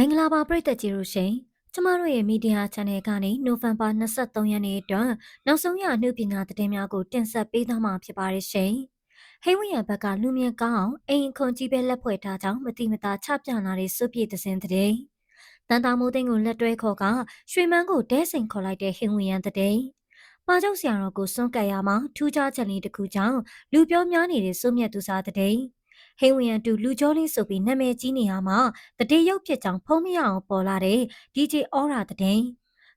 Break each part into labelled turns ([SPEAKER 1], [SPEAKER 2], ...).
[SPEAKER 1] မင်္ဂလာပါပရိသတ်ကြီးတို့ရှင်ကျမတို့ရဲ့မီဒီယာ channel ကနေနိုဝင်ဘာ23ရက်နေ့အတွက်နောက်ဆုံးရအမှုပညာသတင်းများကိုတင်ဆက်ပေးသွားမှာဖြစ်ပါတယ်ရှင်ဟိဝရဘက်ကလူမြင့်ကောင်းအောင်အိမ်ခွန်ကြီးပဲလက်ဖွဲ့ထားကြောင်းမတိမတာချပြလာတဲ့စုပြည့်သစင်တဲ့တန်တာမိုးသိန်းကိုလက်တွဲခေါ်ကရွှေမန်းကိုတဲစိန်ခေါ်လိုက်တဲ့ဟိဝရန်တဲ့ပါကျုပ်ဆရာတော်ကိုစွန့်ကပ်ရမှာထူးခြားချက်လေးတစ်ခုကြောင့်လူပြောများနေတဲ့စုမြတ်သူစားတဲ့ ဟိဝရန်တူလူကျော်လေးဆိုပြီးနာမည်ကြီးနေရမှာတတိရုပ်ဖြစ်ကြောင်းဖုံးမရအောင်ပေါ်လာတဲ့ DJ အော်ရာတဲ့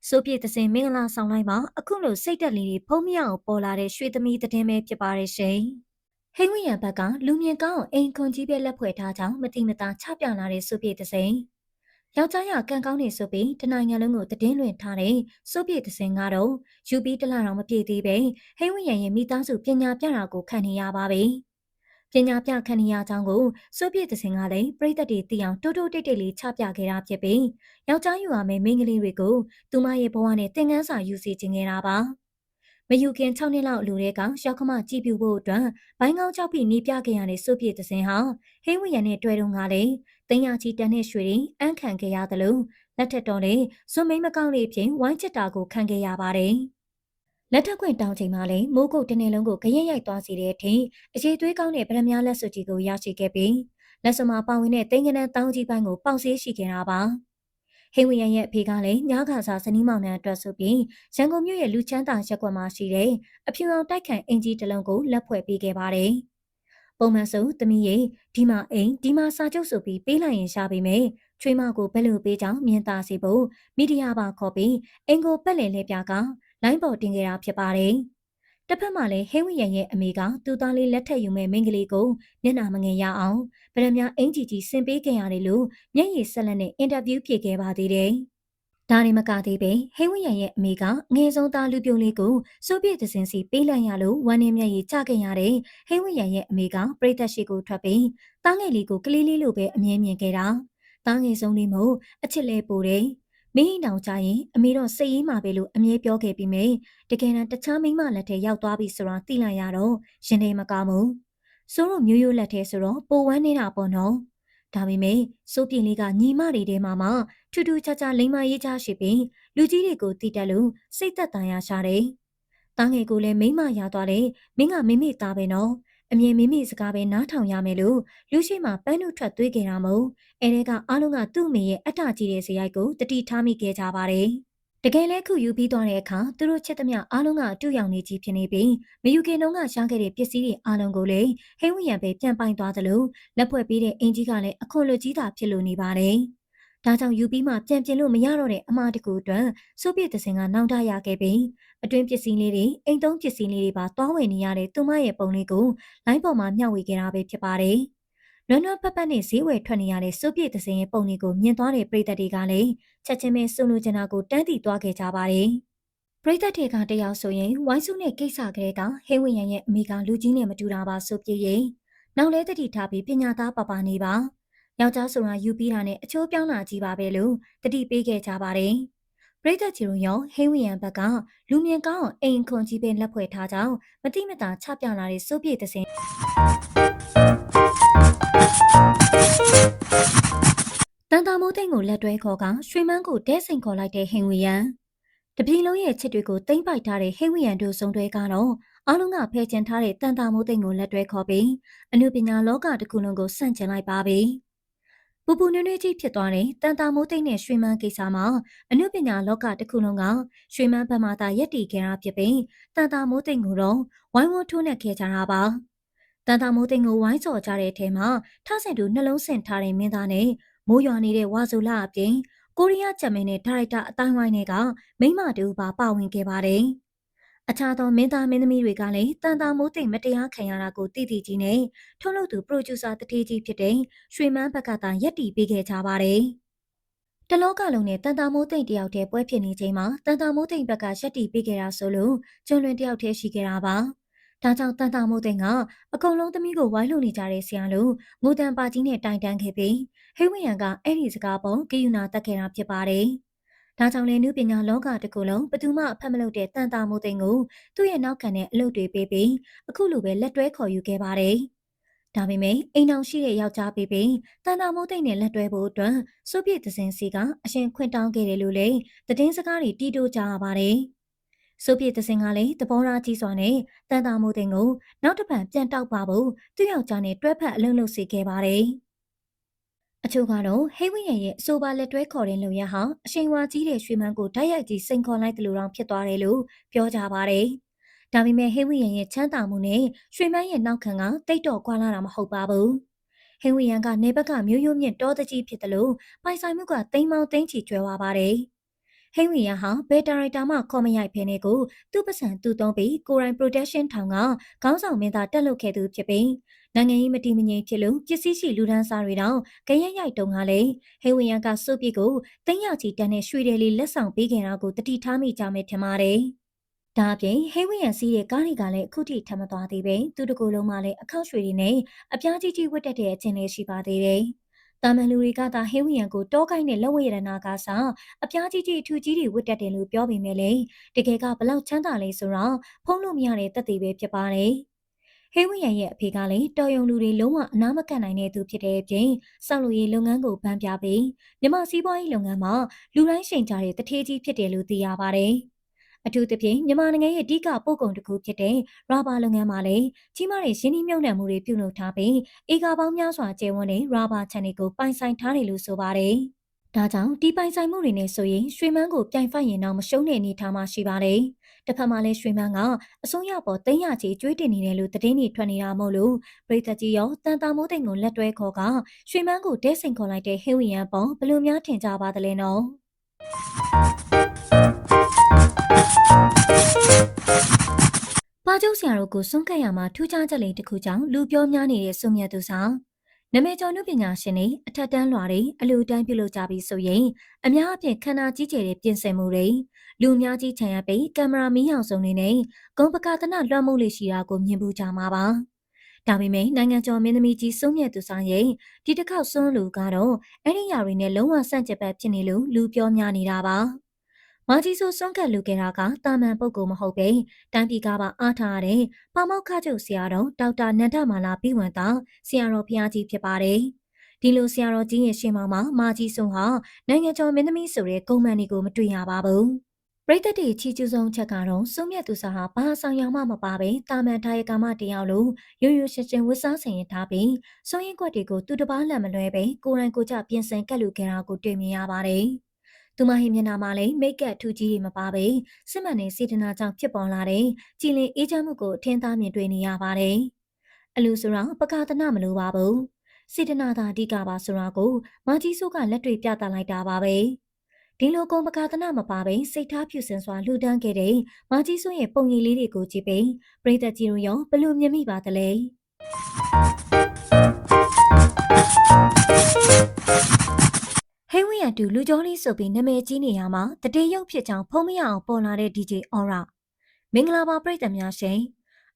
[SPEAKER 1] ဆိုပြည့်သစင်မင်္ဂလာဆောင်လိုက်မှာအခုလိုစိတ်တက်လေးတွေဖုံးမရအောင်ပေါ်လာတဲ့ရွှေသမီးတဲ့ပဲဖြစ်ပါရဲ့ရှင်ဟိဝရန်ဘက်ကလူမြင်ကောင်းအိမ်ခွန်ကြီးပဲလက်ဖွဲ့ထားကြောင်းမတိမတာချပြလာတဲ့ဆိုပြည့်သစင်ယောက်ျားရကံကောင်းနေဆိုပြီးတနိုင်ငံလုံးကိုတည်င်းလွင်ထားတဲ့စိုးပြေသစင်ကတော့ယူပြီးတလတော်မပြည့်သေးပဲဟိဝရန်ရဲ့မိသားစုပညာပြတာကိုခံနေရပါပြီ။ ပညာပြခဏီယာအကြောင်းကိုစိုးပြည့်သစင်ကလည်းပြည်သက်တွေသိအောင်တိုးတိုးတိတ်တိတ်လေးချပြခဲ့တာဖြစ်ပြီးယောက်ျားယူရမယ့်မိန်းကလေးတွေကိုသူမရဲ့ဘဝနဲ့သင်ခန်းစာယူစီခြင်းခဲ့တာပါမယူခင်6နှစ်လောက်လူတွေကရောက်ခမကြည့်ပြဖို့အတွက်ဘိုင်းကောင်းချောက်ပြီးနေပြခဲ့ရတဲ့စိုးပြည့်သစင်ဟာဟိဝရန်နဲ့တွေ့တော့ကလည်းတင်ရချီတန်းနဲ့ရွှေရင်အန်းခံခဲ့ရတယ်လို့လက်ထက်တော်လေးဇွန်မိန်မကောင်းလေးဖြင့်ဝိုင်းချစ်တာကိုခံခဲ့ရပါတယ်။ လက်ထက်ခွင့်တောင်းချိန်မှာလည်းမိုးကုတ်တနေ့လုံးကိုကြရက်ရိုက်သွားစီတဲ့အထိအခြေသွေးကောင်းတဲ့ဗရမ ्या လက်စွပ်ကြီးကိုရရှိခဲ့ပြီးလက်စမပါဝင်တဲ့တင်ကနန်းတောင်းကြီးပိုင်းကိုပေါက်ဆေးရှိခဲ့တာပါဟိဝရန်ရဲ့အဖေကလည်းညခါစာဇနီးမောင်နှံအတွက်ဆိုပြီးရန်ကုန်မြို့ရဲ့လူချမ်းသာရက်ကွက်မှာရှိတဲ့အဖြူအောင်တိုက်ခန့်အင်ဂျီတလုံးကိုလက်ဖွဲ့ပေးခဲ့ပါတယ်ပုံမှန်ဆိုသမီးရဲ့ဒီမှာအိမ်ဒီမှာစာချုပ်ဆိုပြီးပေးလိုက်ရင်ရှာပေမဲ့ချွေးမကိုဘယ်လိုပေးကြောင်းမြင်သာစေဖို့မီဒီယာပါခေါ်ပြီးအင်ကိုပက်လည်လဲပြက လိုင်းပေါ်တင်ခဲ့တာဖြစ်ပါတယ်။တစ်ဖက်မှာလည်းဟိဝရန်ရဲ့အမေကသူ့သားလေးလက်ထက်ယူမဲ့မိန်းကလေးကိုမျက်နှာမငယ်ရအောင်ဗရမ ्या အင်ကြီးကြီးဆင်ပေးခဲ့ရတယ်လို့မျက်ရည်ဆက်လက်နဲ့အင်တာဗျူးဖြေခဲ့ပါသေးတယ်။ဒါနေမကသေးပဲဟိဝရန်ရဲ့အမေကငယ်ဆုံးသားလူပြုံးလေးကိုစိုးပြည့်သစင်စီပေးလိုက်ရလို့ဝမ်းနေမျက်ရည်ကျခဲ့ရတဲ့ဟိဝရန်ရဲ့အမေကပြိသက်ရှိကိုထွက်ပြီးတားငယ်လေးကိုကလေးလေးလိုပဲအမြင်မြင်ခဲ့တာ။တားငယ်ဆုံးလေးမို့အချစ်လဲပိုတယ်။ မင်းတောင်ကြရင်အမေတော့စိတ်ရင်းမှာပဲလို့အမြဲပြောခဲ့ပြီးမြဲတကယ်တမ်းတခြားမိန်းမလက်ထဲရောက်သွားပြီဆိုတာသိလိုက်ရတော့ရင်ထဲမကောင်းဘူးစိုးတို့မျိုးရိုးလက်ထဲဆိုတော့ပိုဝမ်းနေတာပေါ့နော်ဒါပေမဲ့စိုးပြင်းလေးကညီမတွေထဲမှာမှထူးထူးခြားခြားလိမ္မာရေးချရှိပြီးလူကြီးတွေကိုတည်တက်လို့စိတ်သက်သာရရှာတယ်။တားငယ်ကိုလည်းမိမရသွားတယ်။မင်းကမိမိသားပဲနော် အမြင်မိမိစကားပဲနားထောင်ရမယ်လို့လူရှိမှပန်းနုထွက်သွေးခဲ့တာမို့အဲဒါကအားလုံးကသူ့အမေရဲ့အတ္တကြီးတဲ့ဇယိုက်ကိုတတိထားမိခဲ့ကြပါတယ်။တကယ်လဲခုယူပြီးသွားတဲ့အခါသူတို့ချစ်သမျှအားလုံးကအတူရောင်နေကြီးဖြစ်နေပြီးမယူခင်တုန်းကရှားခဲ့တဲ့ပစ္စည်းတွေအားလုံးကိုလည်းဟိဝရံပဲပြန်ပိုင်သွားသလိုလက်ဖွဲ့ပေးတဲ့အင်ကြီးကလည်းအခွန်လွတ်ကြီးတာဖြစ်လို့နေပါတယ်။ ဒါကြောင့်ယူပြီးမှပြန်ပြင်လို့မရတော့တဲ့အမှားတကူအတွက်စိုးပြည့်သစင်ကနောင်တရခဲ့ပြီးအတွင်းပစ္စည်းလေးတွေအိမ်သုံးပစ္စည်းလေးတွေပါတွားဝယ်နေရတဲ့သူမရဲ့ပုံလေးကိုလိုင်းပေါ်မှာမျှဝေခဲ့တာပဲဖြစ်ပါတယ်။လွန်လွန်ပတ်ပတ်နဲ့ဈေးဝယ်ထွက်နေရတဲ့စိုးပြည့်သစင်ရဲ့ပုံလေးကိုမြင်သွားတဲ့ပရိသတ်တွေကလည်းချက်ချင်းပဲစုံလို့ကျင်တာကိုတန်းတီသွားခဲ့ကြပါတယ်။ပရိသတ်တွေကတယောက်ဆိုရင်ဝိုင်းစုနဲ့ကိစ္စကလေးကဟိဝင်းရန်ရဲ့အမိကလူကြီးနဲ့မတူတာပါဆိုပြည့်ရင်နောက်လဲတတိထားပြီးပညာသားပပနေပါ။ ယောက်ျားဆိုတာယူပြီးတာနဲ့အချိုးပြောင်းလာကြီးပါပဲလို့တတိပေးခဲ့ကြပါတယ်။ပရိသတ်ချီရုံရောဟိဝီယန်ဘက်ကလူမြင်ကောင်းအိမ်ခွန်ကြီးပင်လက်ဖွဲ့ထားကြောင်းမတိမတာချပြလာတဲ့စိုးပြေသစင်တန်တာမိုးသိန်းကိုလက်တွဲခေါ်ကရွှေမန်းကိုတဲစိန်ခေါ်လိုက်တဲ့ဟင်ဝီယန်တပြည်လုံးရဲ့ချစ်တွေကိုတိမ့်ပိုက်ထားတဲ့ဟိဝီယန်တို့စုံတွဲကတော့အားလုံးကဖဲကျင်ထားတဲ့တန်တာမိုးသိန်းကိုလက်တွဲခေါ်ပြီးအနုပညာလောကတစ်ခုလုံးကိုဆန့်ကျင်လိုက်ပါပြီ။ ပူပူနွေးနွေးကြီးဖြစ်သွားတဲ့တန်တာမိုးသိမ့်နဲ့ရွှေမန်းကိစ္စမှာအနုပညာလောကတစ်ခုလုံးကရွှေမန်းဘက်မှသာရက်တည်ခဲ့တာဖြစ်ပြီးတန်တာမိုးသိမ့်ကိုတော့ဝိုင်းဝန်းထိုးနှက်ခဲ့ကြတာပါတန်တာမိုးသိမ့်ကိုဝိုင်းစော်ကြတဲ့အထဲမှာထဆင်တူနှလုံးဆင်ထားတဲ့မင်းသားနဲ့မိုးရွာနေတဲ့ဝါဇူလာအပြင်ကိုရီးယားဂျမန်နဲ့ဒါရိုက်တာအတိုင်းဝိုင်းတွေကမိမတူပါပါဝင်ခဲ့ပါတယ်။ အခြားသောမင်းသားမင်းသမီးတွေကလည်းတန်တာမိုးသိမ့်မတရားခံရတာကိုသိသိကြီးနဲ့ထုတ်လုပ်သူပရိုဂျူဆာတတိကြီးဖြစ်တဲ့ရွှေမန်းဘက်ကသာရက်တီပေးခဲ့ကြပါတယ်။တလောကလုံးနဲ့တန်တာမိုးသိမ့်တယောက်တည်းပွဲဖြစ်နေချိန်မှာတန်တာမိုးသိမ့်ဘက်ကရက်တီပေးခဲ့တာဆိုလို့ကျွန်းလွင်တယောက်တည်းရှိခဲ့တာပါ။ဒါကြောင့်တန်တာမိုးသိန်းကအကုန်လုံးသမီးကိုဝိုင်းလို့နေကြတဲ့ဆရာလို့ငိုတန်ပါကြီးနဲ့တိုင်တန်းခဲ့ပြီးဟိဝင်းရန်ကအဲ့ဒီစကားပုံကိယူနာတက်ခဲ့တာဖြစ်ပါတယ်။ ဒါကြောင့်လည်းနုပညာလောကတစ်ခုလုံးဘသူမှအဖက်မလုပ်တဲ့တန်တာမိုးသိန်းကိုသူ့ရဲ့နောက်ခံတဲ့အလုပ်တွေပေးပြီးအခုလိုပဲလက်တွဲခေါ်ယူခဲ့ပါတယ်ဒါပေမဲ့အိမ်အောင်ရှိတဲ့ယောက်ျားပေးပြီးတန်တာမိုးသိမ့်နဲ့လက်တွဲဖို့အတွက်စုပြည့်သစင်စီကအရှင်ခွင့်တောင်းခဲ့တယ်လို့လည်းသတင်းစကားတွေတီးတိုးကြရပါတယ်။စုပြည့်သစင်ကလည်းသဘောထားကြီးစွာနဲ့တန်တာမိုးသိမ့်ကိုနောက်တစ်ပတ်ပြန်တောက်ပါဖို့သူ့ယောက်ျားနဲ့တွဲဖက်အလုံးလုံးစီခဲ့ပါတယ်။ အချို့ကတော့ဟိဝိယရဲ့အဆိုပါလက်တွဲခေါ်တဲ့လုံရဟာအရှိန်ဝါကြီးတဲ့ရွှေမန်းကိုတိုက်ရိုက်ကြီးစိန်ခေါ်လိုက်တယ်လို့တော့ဖြစ်သွားတယ်လို့ပြောကြပါတယ်။ဒါပေမဲ့ဟိဝီယန်ရဲ့ချမ်းသာမှုနဲ့ရွှေမန်းရဲ့နောက်ခံကတိတ်တော့ကွာလာတာမဟုတ်ပါဘူး။ဟိဝီယန်ကနေဘက်ကမျိုးရိုးမြင့်တောတကြီးဖြစ်တယ်လို့ပိုင်ဆိုင်မှုကတိမ်မောင်သိန်းချီကျွဲသွားပါတယ်။ ဟိဝီယန်ဟာဘယ်ဒါရိုက်တာမှခေါ်မရိုက်ဖဲနေကိုသူ့ပစံသူ့သုံးပြီးကိုရိုင်း protection ထောင်ကခေါင်းဆောင်မင်းသားတက်လုပ်ခဲ့သူဖြစ်ပြီးနိုင်ငံရေးမတည်မငြိမ်ဖြစ်လို့ပစ္စည်းရှိလူဒန်းစားတွေတောင်ကြရရိုက်တုံကလည်းဟိဝီယန်ကစုပ်ပစ်ကိုတင်းရချီတန်းနဲ့ရွှေတယ်လေးလက်ဆောင်ပေးခဲ့တာကိုတတိထားမိကြမယ်ထင်ပါတယ်။ဒါအပြင်ဟိဝိယန်စီးတဲ့ကားတွေကလည်းအခုထိထပ်မသွားသေးပဲသူတကူလုံးမှလည်းအခောက်ရွှေတွေနဲ့အပြားကြီးကြီးဝတ်တက်တဲ့အချင်းလေးရှိပါသေးတယ်။ တာမန်လူတွေကသာဟိဝိယန်ကိုတောကိုင်းနဲ့လက်ဝဲရတနာကစားအပြားကြီးကြီးအထူကြီးတွေဝတ်တက်တယ်လို့ပြောပေမဲ့လေတကယ်ကဘလောက်ချမ်းသာလဲဆိုတော့ဖုံးလို့မရတဲ့တက်သေးပဲဖြစ်ပါတယ်။ဟိဝိယန်ရဲ့အဖေကလည်းတော်ယုံလူတွေလုံးဝအနာမကန့်နိုင်တဲ့သူဖြစ်တဲ့အပြင်စောက်လူရေးလုပ်ငန်းကိုဗန်းပြပြီးမြမစီးပွားရေးလုပ်ငန်းမှာလူတိုင်းရှိန်ကြတဲ့တထေးကြီးဖြစ်တယ်လို့သိရပါတယ်။ အထူးသဖြင့်မြန်မာနိုင်ငံရဲ့အဓိကပို့ကုန်တစ်ခုဖြစ်တဲ့ရာဘာလုပ်ငန်းမှာလည်းကြီးမားတဲ့ရင်းနှီးမြှုပ်နှံမှုတွေပြုလုပ်ထားပြီးဧကပေါင်းများစွာကျယ်ဝန်းတဲ့ရာဘာခြံတွေကိုပိုင်ဆိုင်ထားတယ်လို့ဆိုပါတယ်။ဒါကြောင့်ဒီပိုင်ဆိုင်မှုတွေနဲ့ဆိုရင်ရွှေမန်းကိုပြိုင်ဖက်ရင်တော့မရှုံးတဲ့အနေအထားမှာရှိပါတယ်။တစ်ဖက်မှာလည်းရွှေမန်းကအစိုးရပေါ်သိန်းရချီကျွေးတင်နေတယ်လို့သတင်းတွေထွက်နေတာမို့လို့ပြည်သက်ကြီးရောတန်တာမိုးတိမ်ကိုလက်တွဲခေါ်ကရွှေမန်းကိုတဲဆင်ခေါ်လိုက်တဲ့ဟင်းဝီယန်ပေါ်ဘယ်လိုများထင်ကြပါသလဲနော် ပါကျုပ်ဆရာတို့ကိုစွန့်ကပ်ရမှာထူးခြားချက်လေးတစ်ခုကြောင့်လူပြောများနေတဲ့စုမြတ်သူဆောင်နမေကျော်နုပညာရှင်တွေအထက်တန်းလွှာတွေအလူတန်းပြုလုပ်ကြပြီးဆိုရင်အများအပြားခန္ဓာကြီးကျယ်တဲ့ပြင်ဆင်မှုတွေလူအများကြီးခြံရပြီးကင်မရာမီးအောင်စုံတွေနဲ့ဂုံပကာသနလွှမ်းမိုးလေးရှိတာကိုမြင်ပူကြမှာပါ ဒါပေမဲ့နိုင်ငံကျော်မင်းသမီးကြီးစုံမြတ်သူဆောင်ရဲ့ဒီတစ်ခေါက်စွန်းလူကတော့အဲ့ဒီຢာတွေနဲ့လုံးဝဆန့်ကျင်ဘက်ဖြစ်နေလို့လူပြောများနေတာပါမာကြီးဆိုစွန့်ကက်လူခဲ့တာကတာမန်ပုဂ္ဂိုလ်မဟုတ်ပဲတန်းပြည်ကပါအားထားရတဲ့ပမောက္ခချုပ်ဆရာတော်ဒေါက်တာနန္ဒမာလာပြီးဝန်သာဆရာတော်ဘုရားကြီးဖြစ်ပါတယ်။ဒီလိုဆရာတော်ကြီးရဲ့ရှင်းမောင်မှာမာကြီးဆုံးဟာနိုင်ငံကျော်မင်းသမီးဆိုတဲ့ကုမ္ပဏီကိုမတွေ့ရပါဘူး။ ပရိသတ်တွေချီကျူးဆုံးချက်ကတော့စုံမြတ်သူစာဟာဘာဆောင်ရမှမပါပဲတာမန်ထားရကမတယောက်လိုရိုးရိုးရှင်းရှင်းဝတ်စားဆင်ရင်ထားပြီးစွန့်ရင်ကွက်တွေကိုသူတပားလက်မလွဲပဲကိုယ်တိုင်ကိုကြပြင်ဆင်ကက်လူခဲ့တာကိုတွေ့မြင်ရပါတယ်။သူမဟိမျက်နှာမှာလည်းမိတ်ကပ်ထူကြီးတွေမပါပဲစစ်မှန်တဲ့စေတနာကြောင့်ဖြစ်ပေါ်လာတဲ့ကြည်လင်အေးချမ်းမှုကိုအထင်သာမြင်တွေ့နေရပါတယ်။အလူဆိုတော့ပကာသနာမလိုပါဘူး။စေတနာသာအဓိကပါဆိုတာကိုမာကြီးစုကလက်တွေပြသလိုက်တာပါပဲ။ ဒီလိုကုံပကာသနာမပါပဲစိတ်ထားဖြူစင်စွာလှူဒန်းခဲ့တဲ့မာကြီးစုရဲ့ပုံရိပ်လေးတွေကိုကြည့်ပြီးပရိသတ်ကြီးတို့ရောဘလို့မြင်မိပါသလဲ။ဟိဝရတူလူကြောလေးဆိုပြီးနာမည်ကြီးနေရမှာတတေရုပ်ဖြစ်ကြောင်းဖုံးမရအောင်ပေါ်လာတဲ့ DJ Aura မင်္ဂလာပါပရိသတ်များရှင်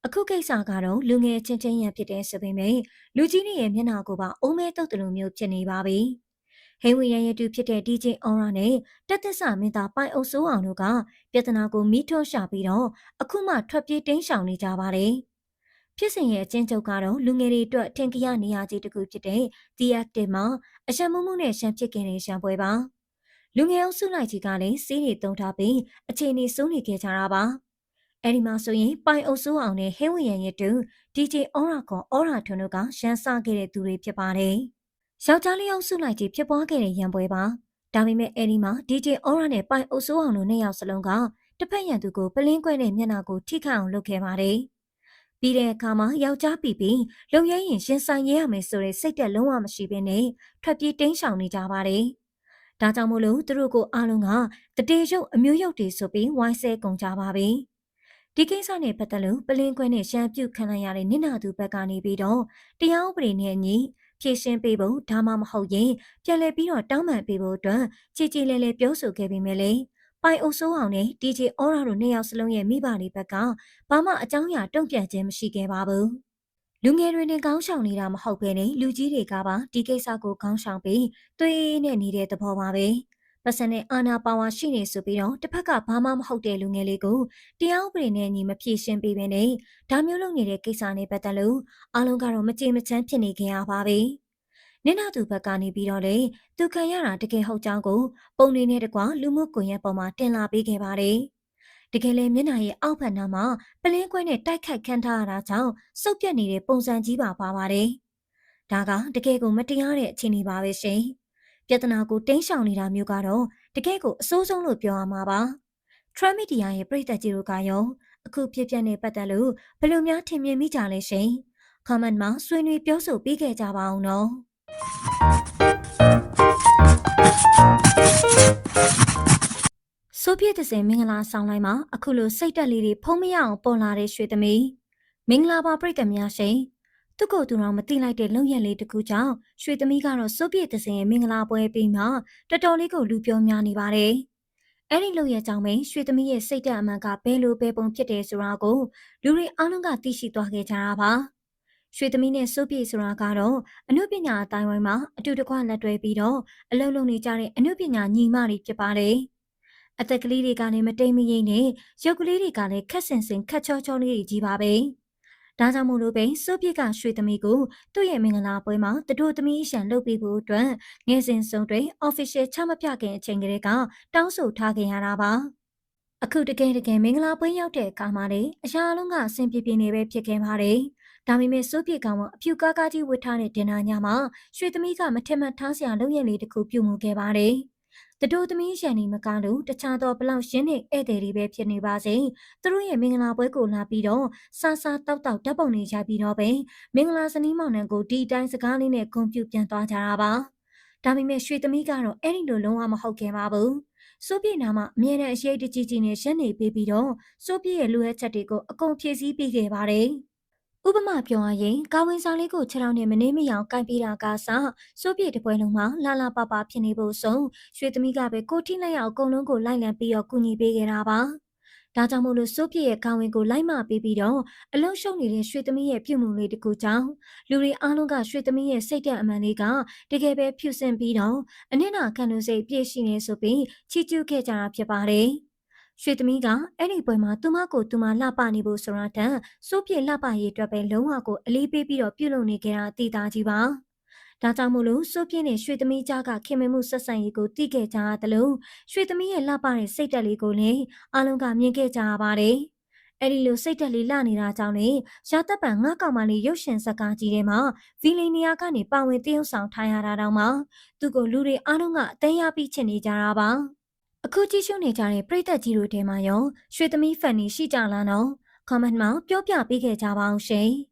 [SPEAKER 1] အခုကိစ္စကတော့လူငယ်ချင်းချင်းရံဖြစ်တဲ့ဆိုပေမဲ့လူကြီးတွေရဲ့မျက်နှာကိုပါအုံးမဲတုတ်တလူမျိုးဖြစ်နေပါပြီ ဟိဝရရဲ့တူဖြစ်တဲ့ DJ Aura နဲ့တက်သစ္စာမင်းသားပိုင်အုပ်စိုးအောင်တို့ကပြဿနာကိုမိထွန်းရှာပြီးတော့အခုမှထွက်ပြေးတင်းရှောင်နေကြပါတယ်ဖြစ်စဉ်ရဲ့အချင်းချုပ်ကတော့လူငယ်တွေအတွက်ထင်ကြရနေရကြီးတစ်ခုဖြစ်တဲ့ The Active မှာအရှက်မှုမှုနဲ့ရှမ်းဖြစ်ခဲ့တဲ့ရှမ်းပွဲပါလူငယ်အုပ်စုလိုက်ကြီးကလည်းစီးတွေတုံထားပြီးအခြေအနေစိုးနေခဲ့ကြတာပါအဲ့ဒီမှာဆိုရင်ပိုင်အုပ်စုအောင်နဲ့ဟင်းဝရံရဲ့တူ DJ အော်ရာကွန်အော်ရာထွန်းတို့ကရန်စခဲ့တဲ့သူတွေဖြစ်ပါတယ် ယောက်ျားလေးအုပ်စုလိုက်ကြီးဖြစ်ပွားခဲ့တဲ့ရန်ပွဲပါဒါပေမဲ့အဲ့ဒီမှာ DJ အော်ရာနဲ့ပိုင်အုပ်စုအောင်တို့နှစ်ယောက်စလုံးကတစ်ဖက်ရန်သူကိုပလင်းကွဲတဲ့မျက်နှာကိုထိခတ်အောင်လုပ်ခဲ့ပါတယ်ပြီးတဲ့အခါမှာယောက်ျားပြီပြီးလုံရဲရင်ရှင်ဆိုင်ရဲရမယ်ဆိုတဲ့စိတ်တက်လုံးဝမရှိဘဲနဲ့ထွက်ပြေးတင်းရှောင်နေကြပါတယ်။ဒါကြောင့်မို့လို့သူတို့ကိုအားလုံးကတတေရုပ်အမျိုးရုပ်တွေဆိုပြီးဝိုင်းဆဲကုန်ကြပါပြီ။ဒီကိစ္စနဲ့ပတ်သက်လို့ပလင်းခွဲနဲ့ရှမ်းပြုတ်ခံရရတဲ့နင့်နာသူဘက်ကနေပြီးတော့တရားဥပဒေနဲ့အညီ ဖြည့်ရှင်းပေးဖို့ဒါမှမဟုတ်ရင်ပြန်လည်ပြီးတော့တောင်းပန်ပေးဖို့အတွက်ကြည်ကြည်လဲလဲပြောဆိုခဲ့ပေမဲ့လေပိုင်အုပ်စိုးအောင်နဲ့ DJ အော်ရာတို့နှစ်ယောက်စလုံးရဲ့မိဘတွေဘက်ကဘာမှအကြောင်းအရာတုံ့ပြန်ခြင်းမရှိခဲ့ပါဘူး။လူငယ်တွေနဲ့ကောင်းဆောင်နေတာမဟုတ်ဘဲနဲ့လူကြီးတွေကပါဒီကိစ္စကိုကောင်းဆောင်ပြီးသွေးနဲ့နေတဲ့သဘောပါပဲ။ ပတ်စံနဲ့အာနာပါဝါရှိနေဆိုပြီးတော့တစ်ဖက်ကဘာမှမဟုတ်တဲ့လူငယ်လေးကိုတရားဥပဒေနဲ့ညီမဖြေရှင်းပေးဘဲနဲ့ဒါမျိုးလုပ်နေတဲ့ကိစ္စနဲ့ပတ်သက်လို့အားလုံးကတော့မကြေမချမ်းဖြစ်နေကြရပါပြီ။နင်းနာသူဘက်ကနေပြီးတော့လေသူခံရတာတကယ်ဟုတ်ကြောင်းကိုပုံနေနဲ့တကွလူမှုကွန်ရက်ပေါ်မှာတင်လာပေးခဲ့ပါတယ်။တကယ်လဲမျက်နှာရဲ့အောက်ဖက်နားမှာပလင်းကွဲနဲ့တိုက်ခတ်ခံထားရတာကြောင့်စုပ်ပြတ်နေတဲ့ပုံစံကြီးပါပါပါတယ်။ဒါကတကယ်ကိုမတရားတဲ့အခြေအနေပါပဲရှင်။ ပြဿနာကိုတင်းရှောင်နေတာမျိုးကတော့တကယ်ကိုအဆိုးဆုံးလို့ပြောရမှာပါ။ Trump Media ရဲ့ပြည်သက်ကြီးတို့ကရောအခုဖြစ်ပျက်နေပတ်သက်လို့ဘယ်လိုများထင်မြင်မိကြလဲရှင်။ comment မှာဆွေးနွေးပြောဆိုပေးခဲ့ကြပါအောင်နော်။ဆိုဗီယက်တစ်စင်မင်္ဂလာဆောင်လိုက်မှာအခုလိုစိတ်တက်လေးတွေဖုံးမရအောင်ပေါ်လာတဲ့ရွှေသမီးမင်္ဂလာပါပြည်သက်များရှင်။ သူ့ကိုယ်သူတော်မသိလိုက်တဲ့လုံရက်လေးတစ်ခုကြောင့်ရွှေသမီးကတော့ဆိုဗီယက်တစ်စင်ရဲ့မင်္ဂလာပွဲပြီးမှတော်တော်လေးကိုလူပြောများနေပါတယ်။အဲ့ဒီလုံရက်ကြောင့်ပဲရွှေသမီးရဲ့စိတ်တက်အမှန်ကဘယ်လိုပဲပုံဖြစ်တယ်ဆိုတာကိုလူတွေအားလုံးကသိရှိသွားခဲ့ကြတာပါ။ရွှေသမီးနဲ့စိုးပြေဆိုတာကတော့အနုပညာအတိုင်းဝိုင်းမှာအတူတကွလက်တွဲပြီးတော့အလုံးလုံးနေကြတဲ့အနုပညာညီမတွေဖြစ်ပါတယ်။အသက်ကလေးတွေကလည်းမတိမ်မရိပ်နဲ့ရုပ်ကလေးတွေကလည်းခက်ဆင်ဆင်ခက်ချောချောလေးတွေကြီးပါပဲ။ ဒါကြောင့်မို့လို့ပဲစိုးပြေကရွှေသမီးကိုသူ့ရဲ့မင်္ဂလာပွဲမှာတတို့သမီးရှန်လုပ်ပေးဖို့အတွက်ငယ်စဉ်ဆုံးတွင် official ချမပြခင်အချိန်ကလေးကတောင်းဆိုထားခဲ့ရတာပါ။အခုတကယ်တကယ်မင်္ဂလာပွဲရောက်တဲ့အခါမှာလေအရာလုံးကအဆင်ပြေပြေနေပဲဖြစ်ခဲ့ပါတယ်။ဒါပေမဲ့စိုးပြေကောင်ကအဖြူကားကားကြီးဝတ်ထားတဲ့ဒင်နာညမှာရွှေသမီးကမထင်မှတ်ထားစရာလုပ်ရည်လေးတစ်ခုပြုမှုခဲ့ပါတယ်။ တတို့သမီးရန်နီမကလို့တခြားသောဘလောက်ရှင်းတဲ့ဧည့်သည်တွေပဲဖြစ်နေပါစေ။သူတို့ရဲ့မင်္ဂလာပွဲကိုလာပြီးတော့ဆာဆာတောက်တောက်ဓာတ်ပုံတွေရိုက်ပြီးတော့ပဲမင်္ဂလာဇနီးမောင်နှံကိုဒီတိုင်းစကားလေးနဲ့ဂုဏ်ပြုပြန်သွားကြတာပါ။ဒါပေမဲ့ရွှေသမီးကတော့အဲ့ဒီလိုလုံးဝမဟုတ်ခင်ပါဘူး။စိုးပြေနာမှာအမြဲတမ်းအရေးတကြီးကြီးနဲ့ရှင်းနေပေးပြီးတော့စိုးပြေရဲ့လူရဲချက်တွေကိုအကုန်ဖြည့်ဆည်းပေးခဲ့ပါတယ်။ ဥပမာပြောရရင်ကာဝင်ဆောင်လေးကိုခြေထောက်နဲ့မနှင်းမရောင်ကင်ပေးတာကစစိုးပြေတပွဲလုံးမှာလာလာပပဖြစ်နေဖို့ဆုံးရွှေသမီးကပဲကိုထိလိုက်အောင်အကုန်လုံးကိုလိုက်လံပြီးတော့ကူညီပေးခဲ့တာပါဒါကြောင့်မို့လို့စိုးပြေရဲ့ကာဝင်ကိုလိုက်မပေးပြီးတော့အလုံးရှုံနေတဲ့ရွှေသမီးရဲ့ပြုမှုလေးတကူကြောင့်လူတွေအားလုံးကရွှေသမီးရဲ့စိတ်တဲ့အမှန်လေးကတကယ်ပဲဖြူစင်ပြီးတော့အနစ်နာခံလို့စိတ်ပြည့်ရှိနေဆိုပြီးချီးကျူးခဲ့ကြတာဖြစ်ပါတယ်။ ရွှေသမီးကအဲ့ဒီပွဲမှာသူမကိုသူမလှပနေဖို့ဆိုတာတန်စိုးပြေလှပရေးအတွက်ပဲလုံးဝကိုအလေးပေးပြီးတော့ပြုလုပ်နေကြတာအသေးသားကြီးပါဒါကြောင့်မို့လို့စိုးပြင်းနဲ့ရွှေသမီးကြားကခင်မင်မှုဆက်ဆံရေးကိုသိခဲ့ကြရတယ်လို့ရွှေသမီးရဲ့လှပတဲ့စိတ်တက်လေးကိုလည်းအားလုံးကမြင်ခဲ့ကြရပါတယ်အဲ့ဒီလိုစိတ်တက်လေးလှနေတာကြောင့်လေရာသက်ပံငါကောင်မလေးရုပ်ရှင်ဇာတ်ကားကြီးထဲမှာဗီလီနီယာကနေပါဝင်တရုပ်ဆောင်ထားရတာတောင်မှသူ့ကိုလူတွေအားလုံးကအသိရပြီးချင်နေကြတာပါ အခုကြည့်ရှုနေကြတဲ့ပရိသတ်ကြီးတို့ထဲမှာရောရွှေသမီးဖန်နီရှိကြလားနော် comment မှာပြောပြပေးခဲ့ကြပါအောင်ရှင်။